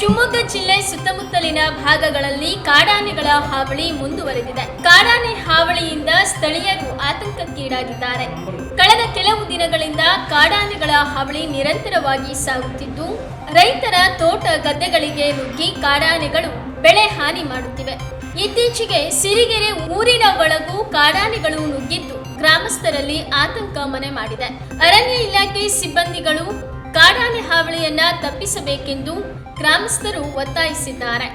ಶಿವಮೊಗ್ಗ ಜಿಲ್ಲೆ ಸುತ್ತಮುತ್ತಲಿನ ಭಾಗಗಳಲ್ಲಿ ಕಾಡಾನೆಗಳ ಹಾವಳಿ ಮುಂದುವರೆದಿದೆ. ಕಾಡಾನೆ ಹಾವಳಿಯಿಂದ ಸ್ಥಳೀಯರು ಆತಂಕಕ್ಕೀಡಾಗಿದ್ದಾರೆ. ಕಳೆದ ಕೆಲವು ದಿನಗಳಿಂದ ಕಾಡಾನೆಗಳ ಹಾವಳಿ ನಿರಂತರವಾಗಿ ಸಾಗುತ್ತಿದ್ದು, ರೈತರ ತೋಟ ಗದ್ದೆಗಳಿಗೆ ನುಗ್ಗಿ ಕಾಡಾನೆಗಳು ಬೆಳೆ ಹಾನಿ ಮಾಡುತ್ತಿವೆ. ಇತ್ತೀಚೆಗೆ ಸಿರಿಗೆರೆ ಊರಿನ ಒಳಗೂ ಕಾಡಾನೆಗಳು ನುಗ್ಗಿದ್ದು ಗ್ರಾಮಸ್ಥರಲ್ಲಿ ಆತಂಕ ಮನೆ ಮಾಡಿದೆ. ಅರಣ್ಯ ಇಲಾಖೆ ಹಾವಳಿಯನ್ನ ತಪ್ಪಿಸಬೇಕೆಂದು ಗ್ರಾಮಸ್ಥರು ಒತ್ತಾಯಿಸಿದ್ದಾರೆ.